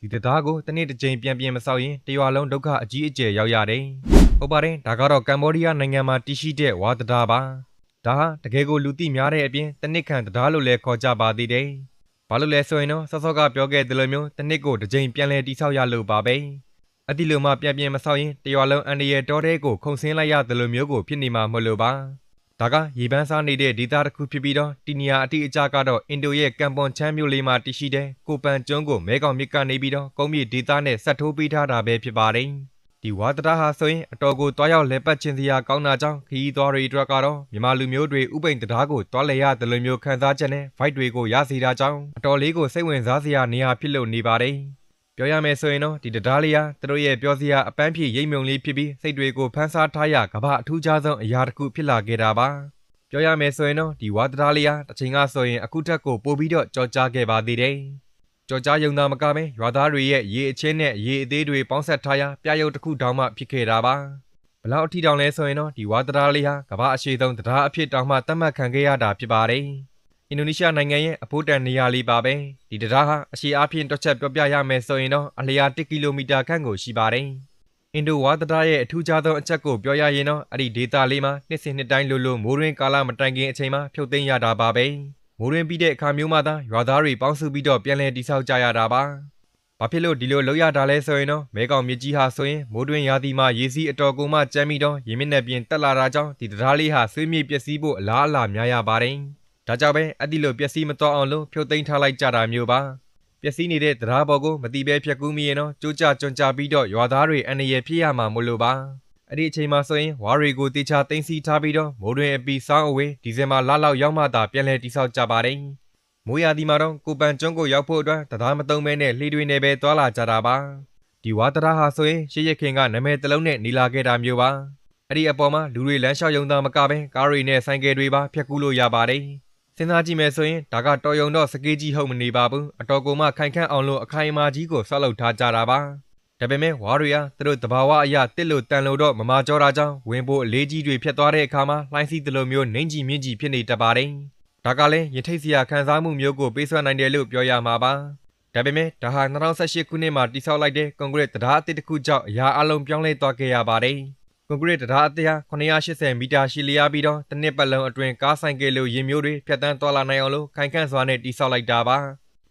ဒီတရားကိုတစ်နေ့တစ်ကြိမ်ပြန်ပြင်မဆောက်ရင်တရွာလုံးဒုက္ခအကြီးအကျယ်ရောက်ရတယ်ဟုတ်ပါတယ်ဒါကတော့ကမ္ဘောဒီးယားနိုင်ငံမှာတည်ရှိတဲ့ဝါတရားပါဒါဟာတကယ်ကိုလူသိများတဲ့အပြင်တစ်နှစ်ခန့်တရားလို့လည်းခေါ်ကြပါသေးတယ်ဘာလို့လဲဆိုရင်တော့စောစောကပြောခဲ့တဲ့လိုမျိုးတစ်နှစ်ကိုတစ်ကြိမ်ပြန်လဲတိဆောက်ရလို့ပါပဲအဲ့ဒီလိုမှပြန်ပြင်မဆောက်ရင်တရွာလုံးအန်ဒီရဲ့တောထဲကိုခုန်ဆင်းလိုက်ရတယ်လို့မျိုးကိုဖြစ်နေမှာမဟုတ်လို့ပါ ဒါကရေပန်းစားနေတဲ့ဒေသတစ်ခုဖြစ်ပြီးတော့တီနီယာအတိအကျကတော့အင်ဒိုရဲ့ကမ်ပွန်ချမ်းမြို့လေးမှာတည်ရှိတဲ့ကိုပန်ကျွန်းကိုမဲကောင်မြစ်ကနေပြီးတော့ကုန်းမြေဒေသနဲ့ဆက်ထိုးပေးထားတာပဲဖြစ်ပါတယ်။ဒီဝါဒတာဟာဆိုရင်အတော်ကိုတွားရောက်လဲပတ်ခြင်းစရာကောင်းတာကြောင့်ခရီးသွားတွေအတွက်ကတော့မြန်မာလူမျိုးတွေဥပိန်တရားကိုတွားလဲရတယ်လို့မျိုးခံစားချက်နဲ့ fight တွေကိုရစေတာကြောင့်အတော်လေးကိုစိတ်ဝင်စားစရာနေရာဖြစ်လို့နေပါတယ်။ ပြောရမယ်ဆိုရင်တော့ဒီတရားလေးဟာသူတို့ရဲ့ပြောစရာအပန်းဖြေရိပ်မြုံလေးဖြစ်ပြီးစိတ်တွေကိုဖန်ဆားထားရကမ္ဘာအထူးခြားဆုံးအရာတစ်ခုဖြစ်လာခဲ့တာပါပြောရမယ်ဆိုရင်တော့ဒီဝါတရားလေးဟာတစ်ချိန်ကဆိုရင်အခုထက်ကိုပိုပြီးတော့ကြော်ကြားခဲ့ပါသေးတယ်ကြော်ကြားယုံသားမကပဲရွာသားတွေရဲ့ရေအချင်းနဲ့ရေအသေးတွေပေါင်းဆက်ထားရပြရုပ်တစ်ခုတောင်မှဖြစ်ခဲ့တာပါဘလောက်အထီတောင်လဲဆိုရင်တော့ဒီဝါတရားလေးဟာကမ္ဘာအရှိဆုံးတရားအဖြစ်တောင်မှသတ်မှတ်ခံခဲ့ရတာဖြစ်ပါတယ် အင်ဒိုနီးရှားနိုင်ငံရဲ့အဖို့တန်နေရာလေးပါပဲဒီတရားဟာအရှိအဖျင်တစ်ချက်ပြောပြရမယ်ဆိုရင်တော့အလျာ1ကီလိုမီတာခန့်ကိုရှိပါတယ်အင်ဒိုဝါတရားရဲ့အထူးခြားသောအချက်ကိုပြောရရင်တော့အဲ့ဒီဒေတာလေးမှာနှစ်စဉ်နှစ်တိုင်းလိုလိုမိုးရင်းကာလမတိုင်ခင်အချိန်မှာဖြုတ်သိမ်းရတာပါပဲမိုးရင်းပြီးတဲ့အခါမျိုးမှသာရွာသားတွေပေါင်းစုပြီးတော့ပြန်လည်တိဆောက်ကြရတာပါဘာဖြစ်လို့ဒီလိုလုပ်ရတာလဲဆိုရင်တော့မဲကောင်မြစ်ကြီးဟာဆိုရင်မိုးတွင်ရာသီမှာရေစီးအတော်ကိုမှကျမ်းပြီးတော့ရေမျက်နှာပြင်တက်လာတာကြောင့်ဒီတရားလေးဟာဆွေးမြေ့ပျက်စီးဖို့အလားအလာများရပါတယ် ဒါကြောင့်ပဲအဲ့ဒီလိုပျက်စီးမသွားအောင်လို့ဖြုတ်သိမ်းထားလိုက်ကြတာမျိုးပါပျက်စီးနေတဲ့တရားပေါ်ကိုမတိပဲဖြတ်ကူးမိရင်တော့ကြိုးကြကြွန်ကြပြီးတော့ရွာသားတွေအန္တရာယ်ဖြစ်ရမှာမလို့ပါအဲ့ဒီအချိန်မှာဆိုရင်ဝါတွေကိုတေချာသိမ်းစီထားပြီးတော့မိုးတွင်အပီစောင်းအဝေးဒီဇင်ဘာလလောက်ရောက်မှသာပြန်လည်တိဆောက်ကြပါတယ်မိုးရာသီမှာတော့ကိုပန်ကျွန်းကိုရောက်ဖို့အတွက်တရားမသုံးမဲနဲ့လှေတွေနဲ့ပဲတွာလာကြတာပါဒီဝါတရားဟာဆိုရင်ရှေ့ရခင်ကနာမည်တစ်လုံးနဲ့နေလာခဲ့တာမျိုးပါအဲ့ဒီအပေါ်မှာလူတွေလမ်းလျှောက်ရုံသားမကပဲကားတွေနဲ့ဆိုင်ကယ်တွေပါဖြတ်ကူးလို့ရပါတယ် စဉ်းစားကြည့်မယ်ဆိုရင်ဒါကတော်ယုံတော့စကေးကြီးဟုတ်မနေပါဘူးအတော်ကိုမှခိုင်ခန့်အောင်လို့အခိုင်အမာကြီးကိုဆောက်လုပ်ထားကြတာပါဒါပေမဲ့ဝါရီယာသူတို့တဘာဝအရာတစ်လို့တန်လို့တော့မမာကြောတာကြောင့်ဝင်ဖို့အလေးကြီးတွေဖြတ်သွားတဲ့အခါမှာလှိုင်းစီးတလို့မျိုးနှိမ့်ကြီးမြင့်ကြီးဖြစ်နေတတ်ပါတယ်ဒါကလည်းရင်ထိတ်စရာခံစားမှုမျိုးကိုပေးဆွနိုင်တယ်လို့ပြောရမှာပါဒါပေမဲ့ဒါဟာ2018ခုနှစ်မှာတိစောက်လိုက်တဲ့ကွန်ကရစ်တရားအသစ်တစ်ခုကြောင့်အရာအလုံးပြောင်းလဲသွားခဲ့ရပါတယ် ကွန်ကရစ်တရားအသေးဟာ980မီတာရှည်လျားပြီးတော့တစ်နှစ်ပတ်လုံးအတွင်းကားဆိုင်ကယ်လိုရင်မျိုးတွေဖြတ်တန်းသွားလာနိုင်အောင်လို့ခိုင်ခန့်စွာနဲ့တိစောက်လိုက်တာပါ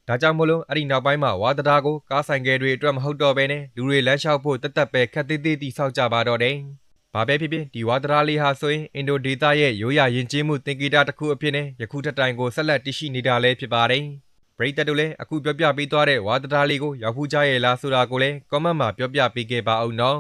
ဒါကြောင့်မို့လို့အဲ့ဒီနောက်ပိုင်းမှာဝါသတရားကိုကားဆိုင်ကယ်တွေအတွက်မဟုတ်တော့ဘဲနဲ့လူတွေလမ်းလျှောက်ဖို့တက်တက်ပဲခက်သေးသေးတိစောက်ကြပါတော့တယ်ဘာပဲဖြစ်ဖြစ်ဒီဝါသရာလေးဟာဆိုရင်အင်ဒိုဒေတာရဲ့ရိုးရာယဉ်ကျေးမှုသင်္ကေတတစ်ခုအဖြစ်နဲ့ယခုထက်တိုင်ကိုဆက်လက်တည်ရှိနေတာလည်းဖြစ်ပါတယ်ပရိသတ်တို့လည်းအခုပြောပြပေးသွားတဲ့ဝါသရာလေးကိုရောက်ဖူးကြရဲ့လားဆိုတာကိုလည်း comment မှာပြောပြပေးခဲ့ပါအောင်နော်